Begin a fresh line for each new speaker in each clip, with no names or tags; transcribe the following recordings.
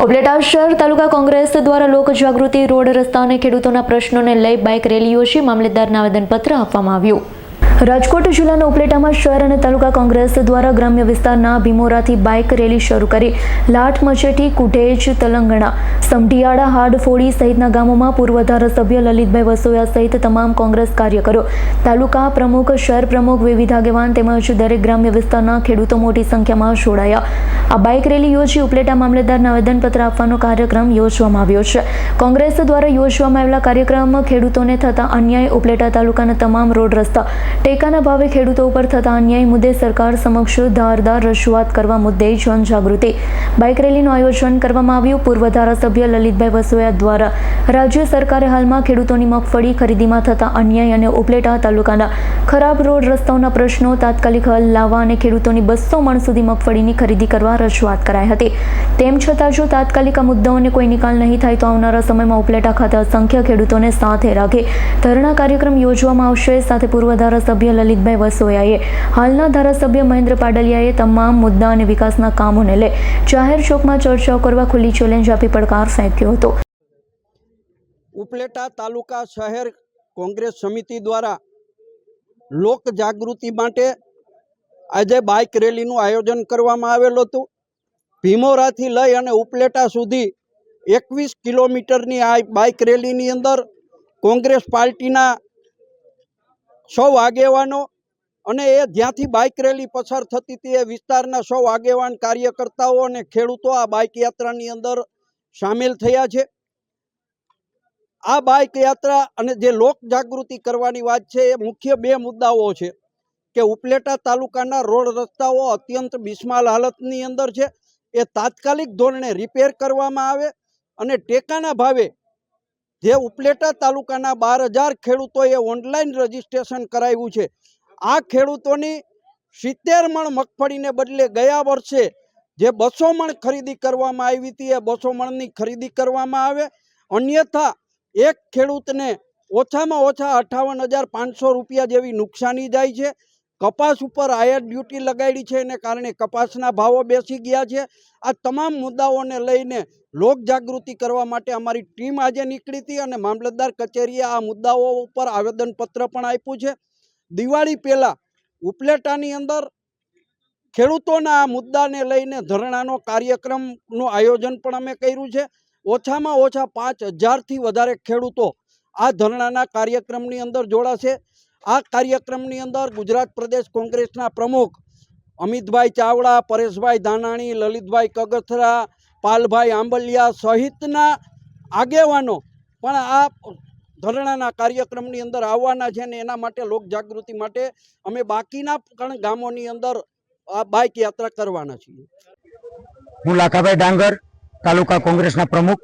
ઉપલેટા શહેર તાલુકા કોંગ્રેસ દ્વારા લોકજાગૃતિ રોડ રસ્તા અને ખેડૂતોના પ્રશ્નોને લઈ બાઇક રેલી યોજી મામલેદારને આવેદનપત્ર આપવામાં આવ્યું. રાજકોટ જિલ્લાના ઉપલેટામાં શહેર અને તાલુકા કોંગ્રેસ દ્વારા ગ્રામ્ય વિસ્તારના ભીમોરાથી બાઇક રેલી શરૂ કરી. લાઠ મચેઠી કુટેજ, તલંગણા, સમઢિયાળા, હાડફોડી સહિતના ગામોમાં પૂર્વ ધારાસભ્ય લલિતભાઈ વસોયા સહિત તમામ કોંગ્રેસ કાર્યકરો, તાલુકા પ્રમુખ, શહેર પ્રમુખ વિવિધ આગેવાન તેમજ દરેક ગ્રામ્ય વિસ્તારના ખેડૂતો મોટી સંખ્યામાં જોડાયા. આ બાઇક રેલી યોજી ઉપલેટા મામલેદારને આવેદનપત્ર આપવાનો કાર્યક્રમ યોજવામાં આવ્યો છે. કોંગ્રેસ દ્વારા યોજવામાં આવેલા કાર્યક્રમ ખેડૂતોને થતા અન્યાય, ઉપલેટા તાલુકાના તમામ રોડ રસ્તા ટેકાના ભાવે ખેડૂતો ઉપર થતા અન્યાય મુદ્દે સરકાર સમક્ષ ધારદાર રજૂઆત કરવા મુદ્દે જનજાગૃતિ. બાઇક રેલીનું આયોજન કરવામાં આવ્યું. પૂર્વ ધારાસભ્ય લલિતભાઈ વસોયા દ્વારા રાજ્ય સરકારે હાલમાં ખેડૂતોની મગફળી ખરીદીમાં થતા અન્યાય અને ઉપલેટા તાલુકાના ખરાબ રોડ રસ્તાઓના પ્રશ્નો, તાત્કાલિક હલ લાવવા અને ખેડૂતોની બસો મણ સુધી મગફળીની ખરીદી કરવા રજૂઆત કરાઈ હતી. તેમ છતાં જો તાત્કાલિક આ મુદ્દાઓને કોઈ નિકાલ નહીં થાય તો આવનારા સમયમાં ઉપલેટા ખાતે અસંખ્ય ખેડૂતોને સાથે રાખી ધરણા કાર્યક્રમ યોજવામાં આવશે. સાથે પૂર્વ ધારાસભ્ય લલિતભાઈ વસોયાએ હાલના ધારાસભ્ય મહેન્દ્ર પાડલિયાએ તમામ મુદ્દા અને વિકાસના કામોને લે જાહેર ચોકમાં ચર્ચાઓ કરવા ખુલ્લી ચેલેન્જ આપી પડકાર ફેંક્યો હતો.
ઉપલેટા તાલુકા શહેર કોંગ્રેસ સમિતિ દ્વારા લોક જાગૃતિ માટે આજે બાઇક રેલીનું આયોજન કરવામાં આવેલું હતું. ભીમોરાથી લઈ અને ઉપલેટા સુધી એકવીસ કિલોમીટરની આ બાઇક રેલીની અંદર કોંગ્રેસ પાર્ટીના સૌ આગેવાનો અને એ જ્યાંથી બાઇક રેલી પસાર થતી હતી એ વિસ્તારના સૌ આગેવાન કાર્યકર્તાઓ અને ખેડૂતો આ બાઇક યાત્રાની અંદર સામેલ થયા છે. આ બાઇક યાત્રા અને જે લોક જાગૃતિ કરવાની વાત છે, એ મુખ્ય બે મુદ્દાઓ છે. કે ઉપલેટા તાલુકાના રોડ રસ્તાઓ અત્યંત બિસ્માલ હાલતની અંદર છે. એ તાત્કાલિક ધોરણે રિપેર કરવામાં આવે અને ટેકાના ભાવે જે ઉપલેટા તાલુકાના બાર હજાર ખેડૂતોએ ઓનલાઈન રજીસ્ટ્રેશન કરાવ્યું છે. આ ખેડૂતોની સિત્તેર મણ મગફળીને બદલે ગયા વર્ષે જે બસો મણ ખરીદી કરવામાં આવી હતી, એ બસો મણની ખરીદી કરવામાં આવે. અન્યથા એક ખેડૂતને ઓછામાં ઓછા અઠાવન હજાર પાંચસો રૂપિયા જેવી નુકસાની જાય છે. કપાસ ઉપર આયર ડ્યુટી લગાડી છે એને કારણે કપાસના ભાવો બેસી ગયા છે. આ તમામ મુદ્દાઓને લઈને લોક જાગૃતિ કરવા માટે અમારી ટીમ આજે નીકળી હતી અને મામલતદાર કચેરીએ આ મુદ્દાઓ ઉપર આવેદનપત્ર પણ આપ્યું છે. દિવાળી પહેલાં ઉપલેટાની અંદર ખેડૂતોના આ મુદ્દાને લઈને ધરણાનો કાર્યક્રમનું આયોજન પણ અમે કર્યું છે. ઓછામાં ઓછા પાંચ હજારથી વધારે ખેડૂતો આ ધરણાના કાર્યક્રમની અંદર જોડાશે. આ કાર્યક્રમની અંદર ગુજરાત પ્રદેશ કોંગ્રેસના પ્રમુખ અમિતભાઈ ચાવડા, પરેશભાઈ ધાનાણી, લલિતભાઈ કગથરા, પાલભાઈ આંબલિયા સહિતના આગેવાનો પણ આ ધરણાના કાર્યક્રમની અંદર આવવાના છે ને એના માટે લોક જાગૃતિ માટે અમે બાકીના પણ ગામોની અંદર આ બાઇક યાત્રા કરવાના છીએ.
હું લાખાભાઈ ડાંગર તાલુકા કોંગ્રેસના પ્રમુખ.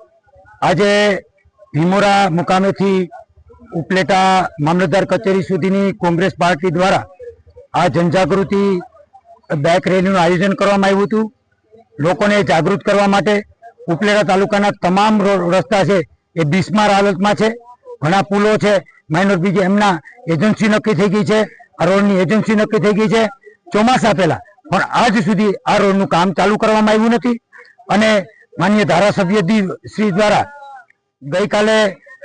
આજે ભીમોરા મુકામેથી ઉપલેટા મામલતદાર કચેરી સુધીની કોંગ્રેસ પાર્ટી દ્વારા આ જનજાગૃતિ બાઇક રેલીનું આયોજન કરવામાં આવ્યું હતું. લોકોને જાગૃત કરવા માટે ઉપલેટા તાલુકાના તમામ રસ્તા છે એ બિસ્માર હાલતમાં છે. ઘણા પુલો છે માઇનોર બીજી એમના એજન્સી નક્કી થઈ ગઈ છે, આ રોડની એજન્સી નક્કી થઈ ગઈ છે. ચોમાસા પહેલા પણ આજ સુધી આ રોડનું કામ ચાલુ કરવામાં આવ્યું નથી. અને માન્ય ધારાસભ્ય શ્રી દ્વારા ગઈકાલે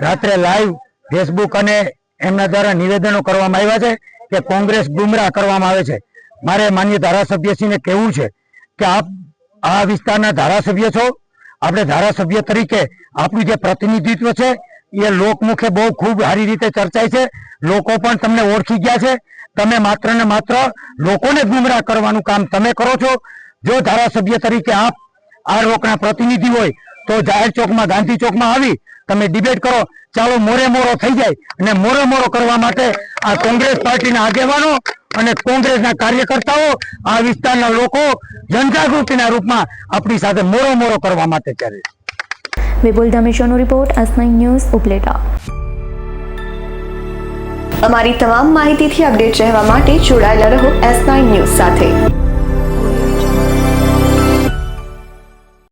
રાત્રે લાઈવ ફેસબુક અને એમના દ્વારા નિવેદનો કરવામાં આવ્યા છે કે કોંગ્રેસ ગુમરાહ કરવામાં આવે છે. મારે માન્ય ધારાસભ્યશ્રીને કહેવું છે કે આપ આ વિસ્તારના ધારાસભ્ય છો. આપણે ધારાસભ્ય તરીકે આપણું જે પ્રતિનિધિત્વ છે, એ લોકમુખે બહુ ખૂબ સારી રીતે ચર્ચાય છે. લોકો પણ તમને ઓળખી ગયા છે. તમે માત્ર ને માત્ર લોકોને ગુમરાહ કરવાનું કામ તમે કરો છો. જો ધારાસભ્ય તરીકે આપ આ પ્રતિનિધિ હોય તો જાહેર ચોકમાં ગાંધી ચોકમાં આવી તમે ડિબેટ કરો. ચાલો મોરે મોરો થઈ જાય અને મોરે મોરો કરવા માટે આ કોંગ્રેસ પાર્ટીના આગેવાનો અને કોંગ્રેસના કાર્યકર્તાઓ આ વિસ્તારના લોકો જનજાગૃતિના રૂપમાં આપણી સાથે મોરો મોરો કરવા માટે ચાલે છે
વિપુલ ધમેશોનો રિપોર્ટ અસનાઈ ન્યૂઝ ઉપલેટા.
અમારી તમામ માહિતીથી અપડેટ રહેવા માટે જોડાયેલા રહો એસ નાઇન ન્યૂઝ સાથે.